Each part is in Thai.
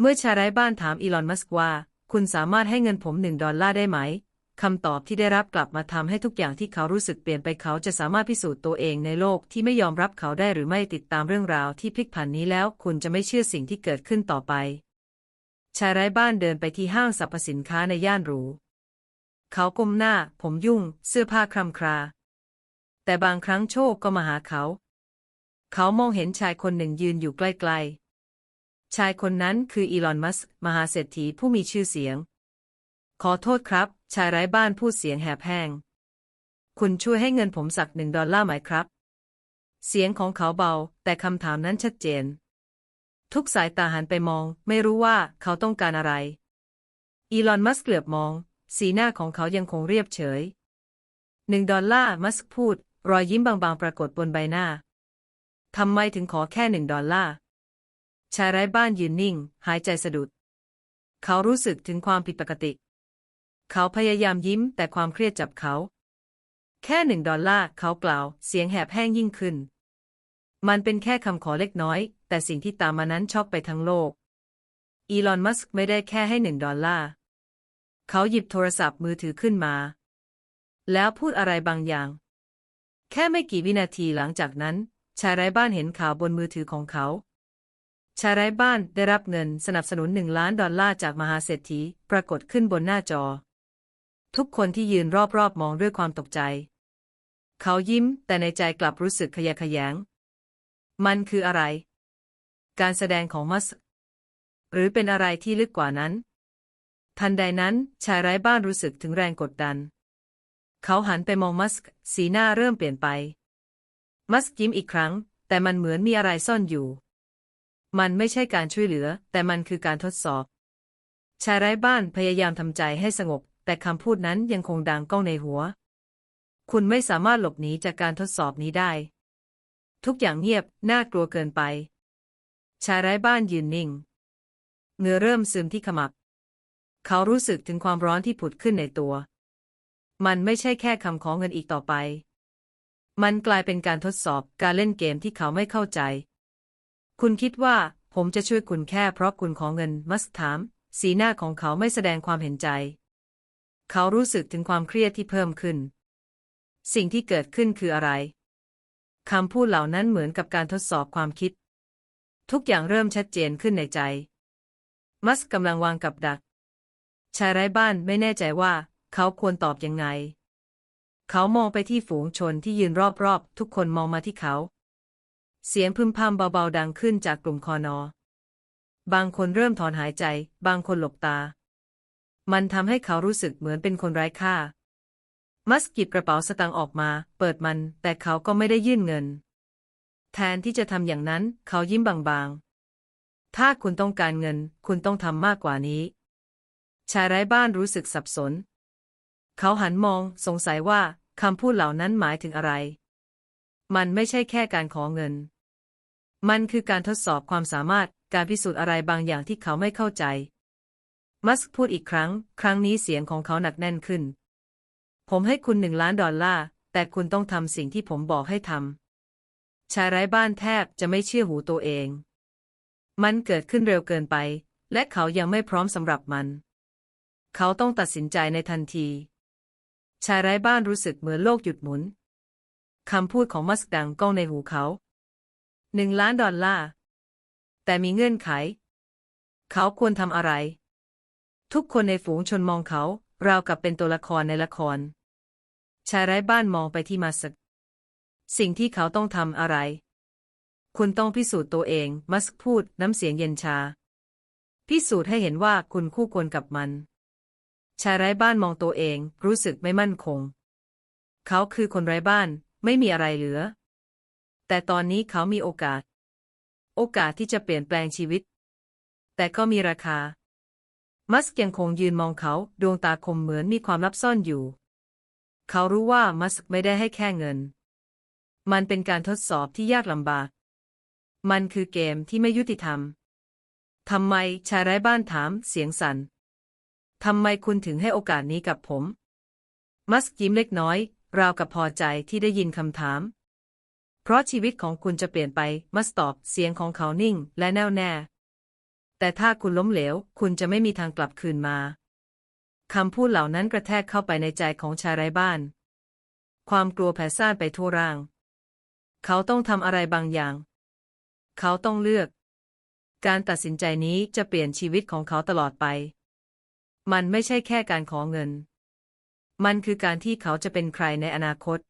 เมื่อชายไร้บ้านถามอีลอนมัสก์ว่า คุณสามารถให้เงินผมหนึ่งดอลลาร์ได้ไหมคำตอบที่ได้รับกลับมาทำให้ทุกอย่างที่เขารู้สึกเปลี่ยนไปเขาจะสามารถพิสูจน์ตัวเองในโลกที่ไม่ยอมรับเขาได้หรือไม่ติดตามเรื่องราวที่พลิกผันนี้แล้ว คุณจะไม่เชื่อสิ่งที่เกิดขึ้นต่อไป ชายไร้บ้านเดินไปที่ห้างสรรพสินค้าในย่านหรูเขาก้มหน้า ผมยุ่ง เสื้อผ้าคลำคลาแต่บางครั้งโชคก็มาหาเขา เขามองเห็นชายคนหนึ่งยืนอยู่ใกล้ๆ ชายคนนั้นคืออีลอนมัสก์มหาเศรษฐีผู้มีชื่อเสียง ขอโทษครับ ชายไร้บ้านพูดเสียงแหบแห้ง คุณช่วยให้เงินผมสักหนึ่งดอลลาร์ไหมครับ เสียงของเขาเบา แต่คำถามนั้นชัดเจน ทุกสายตาหันไปมอง ไม่รู้ว่าเขาต้องการอะไร อีลอนมัสก์เหลือบมอง สีหน้าของเขายังคงเรียบเฉยหนึ่งดอลลาร์มัสก์พูด รอยยิ้มบางๆ ปรากฏบนใบหน้าทำไมถึงขอแค่หนึ่งดอลลาร์ ชายไร้บ้านยืนนิ่ง หายใจสะดุด เขารู้สึกถึงความผิดปกติ เขาพยายามยิ้มแต่ความเครียดจับเขา แค่หนึ่งดอลลาร์เขากล่าว เสียงแหบแห้งยิ่งขึ้น มันเป็นแค่คำขอเล็กน้อย แต่สิ่งที่ตามมานั้นช็อกไปทั้งโลก อีลอน มัสก์ไม่ได้แค่ให้หนึ่งดอลลาร์ เขาหยิบโทรศัพท์มือถือขึ้นมา แล้วพูดอะไรบางอย่าง แค่ไม่กี่วินาทีหลังจากนั้น ชายไร้บ้านเห็นข่าวบนมือถือของเขา ชายไร้บ้านได้รับเงินสนับสนุนหนึ่งล้านดอลลาร์จากมหาเศรษฐีปรากฏขึ้นบนหน้าจอ ทุกคนที่ยืนรอบๆมองด้วยความตกใจ เขายิ้มแต่ในใจกลับรู้สึกขยะแขยง มันคืออะไร การแสดงของมัสก์หรือเป็นอะไรที่ลึกกว่านั้น ทันใดนั้นชายไร้บ้านรู้สึกถึงแรงกดดัน เขาหันไปมองมัสก์สีหน้าเริ่มเปลี่ยนไป มัสก์ยิ้มอีกครั้ง แต่มันเหมือนมีอะไรซ่อนอยู่ มันไม่ใช่การช่วยเหลือ แต่มันคือการทดสอบ ชายไร้บ้านพยายามทำใจให้สงบ แต่คำพูดนั้นยังคงดังก้องในหัว คุณไม่สามารถหลบหนีจากการทดสอบนี้ได้ ทุกอย่างเงียบ น่ากลัวเกินไป ชายไร้บ้านยืนนิ่งเงือเริ่มซึมที่ขมับ เขารู้สึกถึงความร้อนที่ผุดขึ้นในตัว มันไม่ใช่แค่คำขอเงินอีกต่อไป มันกลายเป็นการทดสอบการเล่นเกมที่เขาไม่เข้าใจ คุณคิดว่า ผมจะช่วยคุณแค่เพราะคุณขอเงิน มัสถาม สีหน้าของเขาไม่แสดงความเห็นใจ เขารู้สึกถึงความเครียดที่เพิ่มขึ้น สิ่งที่เกิดขึ้นคืออะไรคำพูดเหล่านั้นเหมือนกับการทดสอบความคิด ทุกอย่างเริ่มชัดเจนขึ้นในใจ มัสกำลังวางกับดัก ชายไร้บ้านไม่แน่ใจว่า เขาควรตอบยังไง เขามองไปที่ฝูงชนที่ยืนรอบๆ ทุกคนมองมาที่เขา เสียงพึมพำเบาๆดังขึ้นจากกลุ่มคอนอ บางคนเริ่มถอนหายใจ บางคนหลบตา มันทำให้เขารู้สึกเหมือนเป็นคนไร้ค่า มัสกิบกระเป๋าสตางค์ออกมา เปิดมัน แต่เขาก็ไม่ได้ยื่นเงิน แทนที่จะทำอย่างนั้น เขายิ้มบางๆ ถ้าคุณต้องการเงิน คุณต้องทำมากกว่านี้ ชายไร้บ้านรู้สึกสับสน เขาหันมอง สงสัยว่าคำพูดเหล่านั้นหมายถึงอะไร มันไม่ใช่แค่การขอเงิน มันคือการทดสอบความสามารถการพิสูจน์อะไรบางอย่างที่เขาไม่เข้าใจ มัสก์พูดอีกครั้ง ครั้งนี้เสียงของเขาหนักแน่นขึ้น ผมให้คุณหนึ่งล้านดอลลาร์ แต่คุณต้องทำสิ่งที่ผมบอกให้ทำ ชายไร้บ้านแทบจะไม่เชื่อหูตัวเอง มันเกิดขึ้นเร็วเกินไป และเขายังไม่พร้อมสำหรับมัน เขาต้องตัดสินใจในทันที ชายไร้บ้านรู้สึกเหมือนโลกหยุดหมุนคำพูดของมัสก์ดังก้องในหูเขา หนึ่งล้านดอลลาร์ แต่มีเงื่อนไข เขาควรทำอะไร ทุกคนในฝูงชนมองเขา ราวกับเป็นตัวละครในละคร ชายไร้บ้านมองไปที่มัสก์สิ่งที่เขาต้องทำอะไร คุณต้องพิสูจน์ตัวเอง มัสก์พูดน้ำเสียงเย็นชา พิสูจน์ให้เห็นว่าคุณคู่ควรกับมัน ชายไร้บ้านมองตัวเอง รู้สึกไม่มั่นคง เขาคือคนไร้บ้าน ไม่มีอะไรเหลือ แต่ตอนนี้เขามีโอกาส โอกาสที่จะเปลี่ยนแปลงชีวิต แต่ก็มีราคา มัสก์ยังคงยืนมองเขาดวงตาคมเหมือนมีความลับซ่อนอยู่ เขารู้ว่ามัสก์ไม่ได้ให้แค่เงิน มันเป็นการทดสอบที่ยากลำบาก มันคือเกมที่ไม่ยุติธรรมทำไมชายไร้บ้านถามเสียงสัน่นทำไมคุณถึงให้โอกาสนี้กับผม มัสก์ยิ้มเล็กน้อย ราวกับพอใจที่ได้ยินคำถาม เพราะชีวิตของคุณจะเปลี่ยนไป มัสตอบ เสียงของเขานิ่ง และแน่วแน่ แต่ถ้าคุณล้มเหลว คุณจะไม่มีทางกลับคืนมา คำพูดเหล่านั้นกระแทกเข้าไปในใจของชายไร้บ้าน ความกลัวแผ่ซ่านไปทั่วร่าง เขาต้องทำอะไรบางอย่าง เขาต้องเลือก การตัดสินใจนี้จะเปลี่ยนชีวิตของเขาตลอดไป มันไม่ใช่แค่การขอเงิน มันคือการที่เขาจะเป็นใครในอนาคต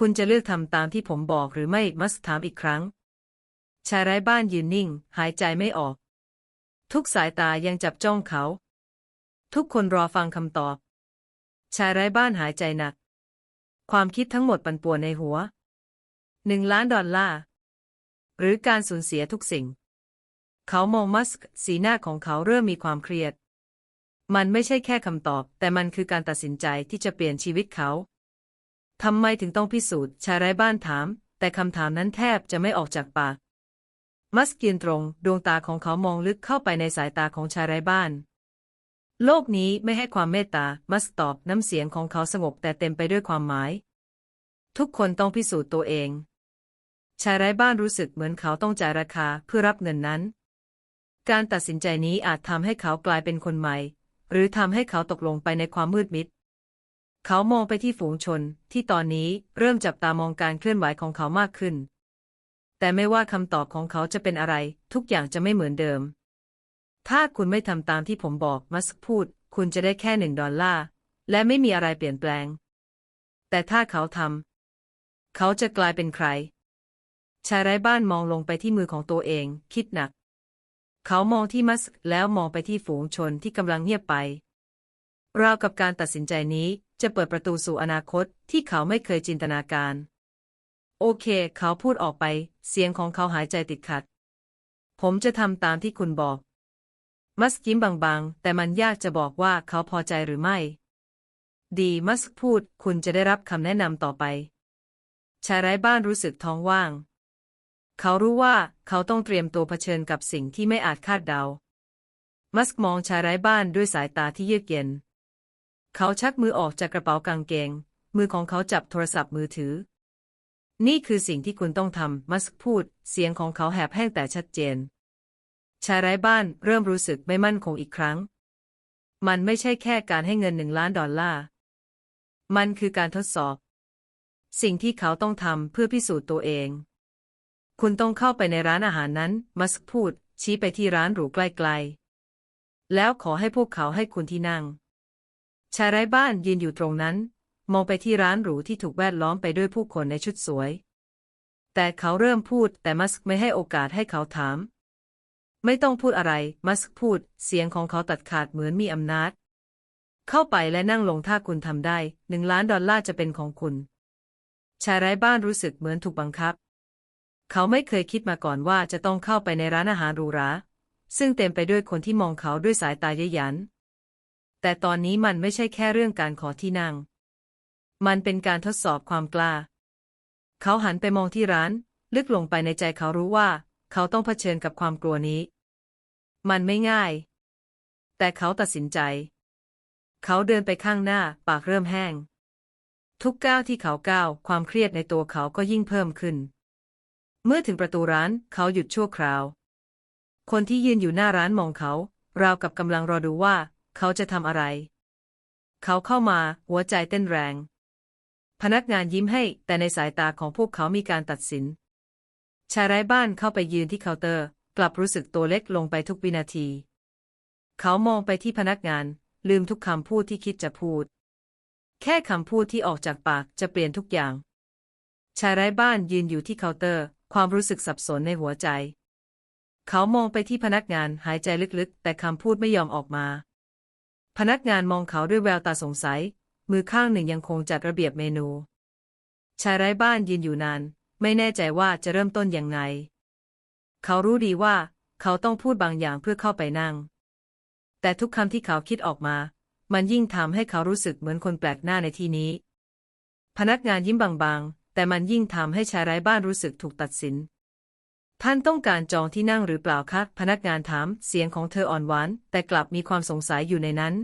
คุณจะเลือกทำตามที่ผมบอกหรือไม่มัสถามอีกครั้ง ชายไร้บ้านยืนนิ่ง หายใจไม่ออก ทุกสายตายังจับจ้องเขา ทุกคนรอฟังคำตอบ ชายไร้บ้านหายใจหนัก ความคิดทั้งหมดปั่นป่วนในหัวหนึ่งล้านดอลลาร์หรือการสูญเสียทุกสิ่ง เขามองมัสก์สีหน้าของเขาเริ่มมีความเครียด มันไม่ใช่แค่คำตอบ แต่มันคือการตัดสินใจที่จะเปลี่ยนชีวิตเขา ทำไมถึงต้องพิสูจน์ชายไร้บ้านถาม แต่คำถามนั้นแทบจะไม่ออกจากปาก มัสก์ยืนตรง ดวงตาของเขามองลึกเข้าไปในสายตาของชายไร้บ้าน โลกนี้ไม่ให้ความเมตตา มัสตอบน้ำเสียงของเขาสงบแต่เต็มไปด้วยความหมาย ทุกคนต้องพิสูจน์ตัวเอง ชายไร้บ้านรู้สึกเหมือนเขาต้องจ่ายราคาเพื่อรับเงินนั้น การตัดสินใจนี้อาจทำให้เขากลายเป็นคนใหม่ หรือทำให้เขาตกลงไปในความมืดมิด เขามองไปที่ฝูงชนที่ตอนนี้เริ่มจับตามองการเคลื่อนไหวของเขามากขึ้น แต่ไม่ว่าคำตอบของเขาจะเป็นอะไร ทุกอย่างจะไม่เหมือนเดิม ถ้าคุณไม่ทำตามที่ผมบอกมัสก์พูด คุณจะได้แค่หนึ่งดอลลาร์และไม่มีอะไรเปลี่ยนแปลง แต่ถ้าเขาทำเขาจะกลายเป็นใคร ชายไร้บ้านมองลงไปที่มือของตัวเอง คิดหนัก เขามองที่มัสก์แล้วมองไปที่ฝูงชนที่กำลังเงียบไป ราวกับการตัดสินใจนี้จะเปิดประตูสู่อนาคตที่เขาไม่เคยจินตนาการ โอเค เขาพูดออกไป เสียงของเขาหายใจติดขัด ผมจะทำตามที่คุณบอก มัสก์ยิ้มบางๆ แต่มันยากจะบอกว่าเขาพอใจหรือไม่ ดีมัสกพูด คุณจะได้รับคำแนะนำต่อไปชายไร้บ้านรู้สึกท้องว่าง เขารู้ว่าเขาต้องเตรียมตัวเผชิญกับสิ่งที่ไม่อาจคาดเดา มัสกมองชายไร้บ้านด้วยสายตาที่เยือกเย็น เขาชักมือออกจากกระเป๋ากางเกง มือของเขาจับโทรศัพท์มือถือ นี่คือสิ่งที่คุณต้องทำ มัสก์พูด เสียงของเขาแหบแห้งแต่ชัดเจน ชายไร้บ้านเริ่มรู้สึกไม่มั่นคงอีกครั้ง มันไม่ใช่แค่การให้เงินหนึ่งล้านดอลลาร์ มันคือการทดสอบ สิ่งที่เขาต้องทำเพื่อพิสูจน์ตัวเอง คุณต้องเข้าไปในร้านอาหารนั้น มัสก์พูด ชี้ไปที่ร้านหรูใกล้ๆ แล้วขอให้พวกเขาให้คุณที่นั่ง ชายไร้บ้านยืนอยู่ตรงนั้น มองไปที่ร้านหรูที่ถูกแวดล้อมไปด้วยผู้คนในชุดสวย แต่เขาเริ่มพูดแต่มัสก์ไม่ให้โอกาสให้เขาถาม ไม่ต้องพูดอะไร มัสก์พูด เสียงของเขาตัดขาดเหมือนมีอำนาจ เข้าไปและนั่งลงถ้าคุณทำได้หนึ่งล้านดอลลาร์จะเป็นของคุณ ชายไร้บ้านรู้สึกเหมือนถูกบังคับ เขาไม่เคยคิดมาก่อนว่าจะต้องเข้าไปในร้านอาหารหรูหราซึ่งเต็มไปด้วยคนที่มองเขาด้วยสายตาเย้ยหยัน แต่ตอนนี้มันไม่ใช่แค่เรื่องการขอที่นั่ง มันเป็นการทดสอบความกล้า เขาหันไปมองที่ร้าน ลึกลงไปในใจเขารู้ว่า เขาต้องเผชิญกับความกลัวนี้ มันไม่ง่าย แต่เขาตัดสินใจ เขาเดินไปข้างหน้า ปากเริ่มแห้ง ทุกก้าวที่เขาก้าวความเครียดในตัวเขาก็ยิ่งเพิ่มขึ้น เมื่อถึงประตูร้านเขาหยุดชั่วคราว คนที่ยืนอยู่หน้าร้านมองเขาราวกับกำลังรอดูว่า เขาจะทำอะไร เขาเข้ามา หัวใจเต้นแรง พนักงานยิ้มให้ แต่ในสายตาของพวกเขามีการตัดสิน ชายไร้บ้านเข้าไปยืนที่เคาน์เตอร์ กลับรู้สึกตัวเล็กลงไปทุกวินาที เขามองไปที่พนักงาน ลืมทุกคำพูดที่คิดจะพูด แค่คำพูดที่ออกจากปากจะเปลี่ยนทุกอย่าง ชายไร้บ้านยืนอยู่ที่เคาน์เตอร์ ความรู้สึกสับสนในหัวใจ เขามองไปที่พนักงานหายใจลึกๆ แต่คำพูดไม่ยอมออกมา พนักงานมองเขาด้วยแววตาสงสัย มือข้างหนึ่งยังคงจัดระเบียบเมนู ชายไร้บ้านยืนอยู่นาน ไม่แน่ใจว่าจะเริ่มต้นยังไง เขารู้ดีว่า เขาต้องพูดบางอย่างเพื่อเข้าไปนั่ง แต่ทุกคำที่เขาคิดออกมา มันยิ่งทำให้เขารู้สึกเหมือนคนแปลกหน้าในที่นี้ พนักงานยิ้มบางๆ แต่มันยิ่งทำให้ชายไร้บ้านรู้สึกถูกตัดสิน ท่านต้องการจองที่นั่งหรือเปล่าคะพนักงานถามเสียงของเธออ่อนหวาน แต่กลับมีความสงสัยอยู่ในนั้น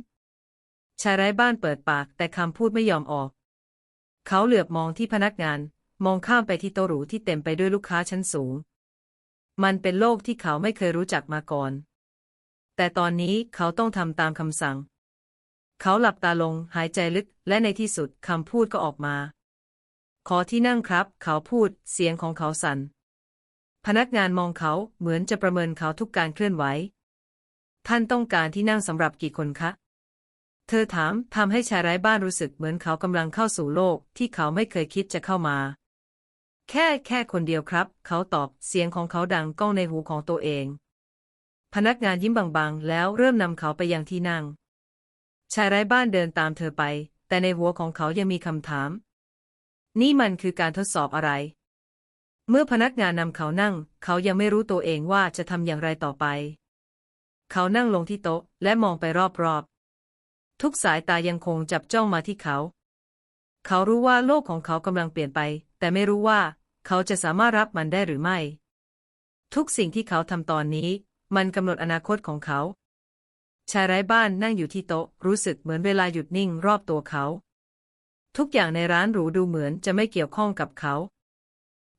ชายไร้บ้านเปิดปาก แต่คำพูดไม่ยอมออก เขาเหลือบมองที่พนักงาน มองข้ามไปที่โต๊ะหรูที่เต็มไปด้วยลูกค้าชั้นสูง มันเป็นโลกที่เขาไม่เคยรู้จักมาก่อน แต่ตอนนี้เขาต้องทำตามคำสั่ง เขาหลับตาลงหายใจลึกและในที่สุดคำพูดก็ออกมา ขอที่นั่งครับ เขาพูดเสียงของเขาสัน่น พนักงานมองเขาเหมือนจะประเมินเขาทุกการเคลื่อนไหว ท่านต้องการที่นั่งสำหรับกี่คนคะ เธอถามทำให้ชายไร้บ้านรู้สึกเหมือนเขากำลังเข้าสู่โลกที่เขาไม่เคยคิดจะเข้ามา แค่แค่คนเดียวครับ เขาตอบเสียงของเขาดังก้องในหูของตัวเอง พนักงานยิ้มบางๆ แล้วเริ่มนำเขาไปยังที่นั่ง ชายไร้บ้านเดินตามเธอไป แต่ในหัวของเขายังมีคำถาม นี่มันคือการทดสอบอะไร เมื่อพนักงานนำเขานั่ง เขายังไม่รู้ตัวเองว่าจะทำอย่างไรต่อไป เขานั่งลงที่โต๊ะและมองไปรอบๆ ทุกสายตายังคงจับจ้องมาที่เขา เขารู้ว่าโลกของเขากำลังเปลี่ยนไป แต่ไม่รู้ว่าเขาจะสามารถรับมันได้หรือไม่ ทุกสิ่งที่เขาทำตอนนี้ มันกำหนดอนาคตของเขา ชายไร้บ้านนั่งอยู่ที่โต๊ะรู้สึกเหมือนเวลาหยุดนิ่งรอบตัวเขา ทุกอย่างในร้านหรูดูเหมือนจะไม่เกี่ยวข้องกับเขา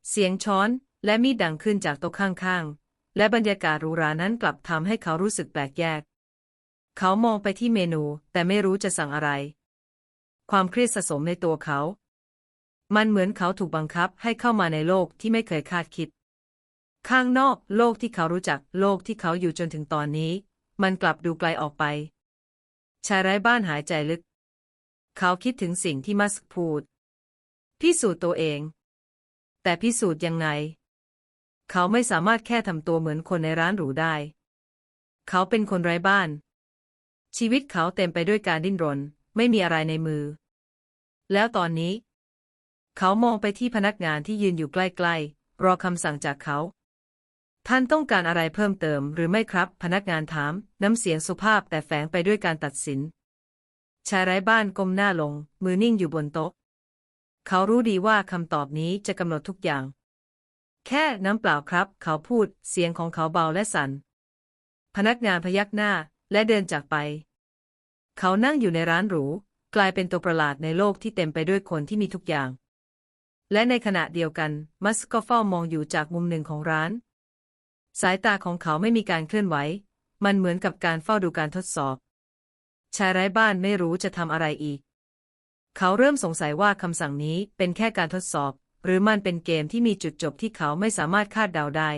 เสียงช้อนและมีดดังขึ้นจากโต๊ะข้างๆ และบรรยากาศหรูหรานั้นกลับทำให้เขารู้สึกแปลกแยก เขามองไปที่เมนูแต่ไม่รู้จะสั่งอะไร ความเครียดสะสมในตัวเขา มันเหมือนเขาถูกบังคับให้เข้ามาในโลกที่ไม่เคยคาดคิด ข้างนอกโลกที่เขารู้จักโลกที่เขาอยู่จนถึงตอนนี้ มันกลับดูไกลออกไปชายไร้บ้านหายใจลึก เขาคิดถึงสิ่งที่มัสกพูดพิสูจน์ตัวเอง แต่พิสูจน์ยังไง เขาไม่สามารถแค่ทำตัวเหมือนคนในร้านหรูได้ เขาเป็นคนไร้บ้าน ชีวิตเขาเต็มไปด้วยการดิ้นรน ไม่มีอะไรในมือ แล้วตอนนี้ เขามองไปที่พนักงานที่ยืนอยู่ใกล้ๆ รอคำสั่งจากเขา ท่านต้องการอะไรเพิ่มเติมหรือไม่ครับ พนักงานถาม น้ำเสียงสุภาพแต่แฝงไปด้วยการตัดสินชายไร้บ้านก้มหน้าลง มือนิ่งอยู่บนโต๊ะ เขารู้ดีว่าคำตอบนี้จะกำหนดทุกอย่าง แค่น้ำเปล่าครับ เขาพูดเสียงของเขาเบาและสัน่น พนักงานพยักหน้าและเดินจากไป เขานั่งอยู่ในร้านหรู กลายเป็นตัวประหลาดในโลกที่เต็มไปด้วยคนที่มีทุกอย่าง และในขณะเดียวกัน มัสก็เฝ้ามองอยู่จากมุมหนึ่งของร้าน สายตาของเขาไม่มีการเคลื่อนไหว มันเหมือนกับการเฝ้าดูการทดสอบ ชายไร้บ้านไม่รู้จะทำอะไรอีก เขาเริ่มสงสัยว่าคำสั่งนี้เป็นแค่การทดสอบ หรือมันเป็นเกมที่มีจุดจบที่เขาไม่สามารถคาดเดาได้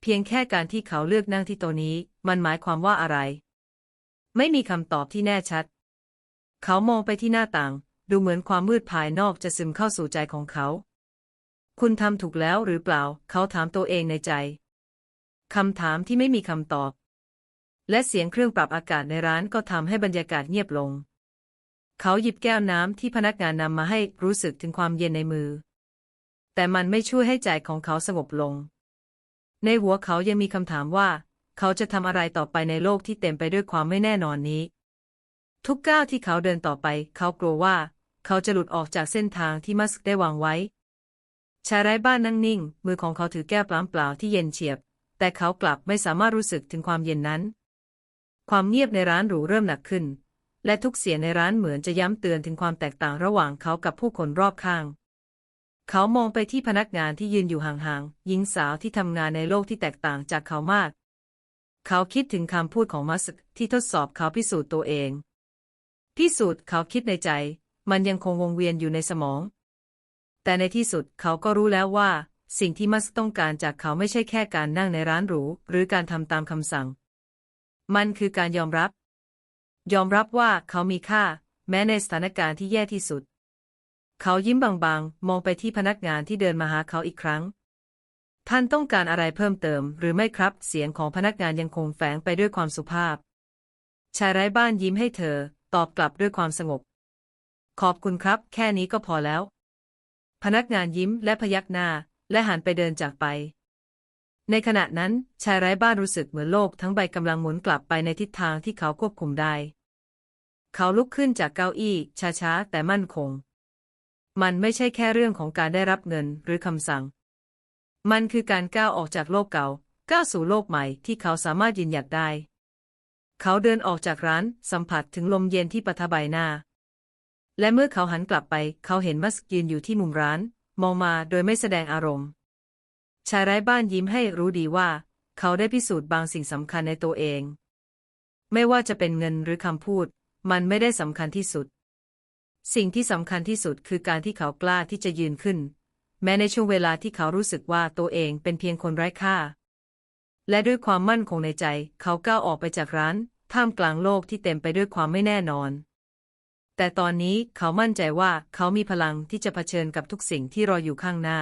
เพียงแค่การที่เขาเลือกนั่งที่โต๊ะนี้ มันหมายความว่าอะไร ไม่มีคำตอบที่แน่ชัด เขามองไปที่หน้าต่าง ดูเหมือนความมืดภายนอกจะซึมเข้าสู่ใจของเขา คุณทำถูกแล้วหรือเปล่า เขาถามตัวเองในใจคำถามที่ไม่มีคำตอบ และเสียงเครื่องปรับอากาศในร้านก็ทำให้บรรยากาศเงียบลง เขาหยิบแก้วน้ำที่พนักงานนำมาให้รู้สึกถึงความเย็นในมือ แต่มันไม่ช่วยให้ใจของเขาสงบลง ในหัวเขายังมีคำถามว่า เขาจะทำอะไรต่อไปในโลกที่เต็มไปด้วยความไม่แน่นอนนี้ ทุกก้าวที่เขาเดินต่อไป เขากลัวว่า เขาจะหลุดออกจากเส้นทางที่มัสก์ได้วางไว้ชายไร้บ้านนั่งนิ่ง มือของเขาถือแก้วเปล่าๆที่เย็นเฉียบ แต่เขากลับไม่สามารถรู้สึกถึงความเย็นนั้น ความเงียบในร้านหรูเริ่มหนักขึ้น และทุกเสียงในร้านเหมือนจะย้ำเตือนถึงความแตกต่างระหว่างเขากับผู้คนรอบข้าง เขามองไปที่พนักงานที่ยืนอยู่ห่างๆหญิงสาวที่ทำงานในโลกที่แตกต่างจากเขามาก เขาคิดถึงคำพูดของมัสก์ที่ทดสอบเขาพิสูจน์ตัวเอง พิสูจน์เขาคิดในใจ มันยังคงวงเวียนอยู่ในสมอง แต่ในที่สุดเขาก็รู้แล้วว่า สิ่งที่มัสก์ต้องการจากเขาไม่ใช่แค่การนั่งในร้านหรูหรือการทำตามคำสั่ง มันคือการยอมรับ ยอมรับว่าเขามีค่า แม้ในสถานการณ์ที่แย่ที่สุด เขายิ้มบางๆ มองไปที่พนักงานที่เดินมาหาเขาอีกครั้ง ท่านต้องการอะไรเพิ่มเติมหรือไม่ครับ เสียงของพนักงานยังคงแฝงไปด้วยความสุภาพ ชายไร้บ้านยิ้มให้เธอ ตอบกลับด้วยความสงบ ขอบคุณครับ แค่นี้ก็พอแล้ว พนักงานยิ้มและพยักหน้า และหันไปเดินจากไป ในขณะนั้นชายไร้บ้านรู้สึกเหมือนโลกทั้งใบกำลังหมุนกลับไปในทิศทางที่เขาควบคุมได้ เขาลุกขึ้นจากเก้าอี้ช้าๆ แต่มั่นคง มันไม่ใช่แค่เรื่องของการได้รับเงินหรือคำสั่ง มันคือการก้าวออกจากโลกเก่าก้าวสู่โลกใหม่ที่เขาสามารถยืนหยัดได้ เขาเดินออกจากร้านสัมผัสถึงลมเย็นที่ปะทะใบหน้า และเมื่อเขาหันกลับไป เขาเห็นมัสก์ยืนอยู่ที่มุมร้าน มองมาโดยไม่แสดงอารมณ์ ชายไร้บ้านยิ้มให้รู้ดีว่า เขาได้พิสูจน์บางสิ่งสำคัญในตัวเอง ไม่ว่าจะเป็นเงินหรือคำพูด มันไม่ได้สำคัญที่สุด สิ่งที่สำคัญที่สุดคือการที่เขากล้าที่จะยืนขึ้น แม้ในช่วงเวลาที่เขารู้สึกว่าตัวเองเป็นเพียงคนไร้ค่า และด้วยความมั่นคงในใจ เขาก้าวออกไปจากร้าน ท่ามกลางโลกที่เต็มไปด้วยความไม่แน่นอน แต่ตอนนี้เขามั่นใจว่าเขามีพลังที่จะเผชิญกับทุกสิ่งที่รออยู่ข้างหน้า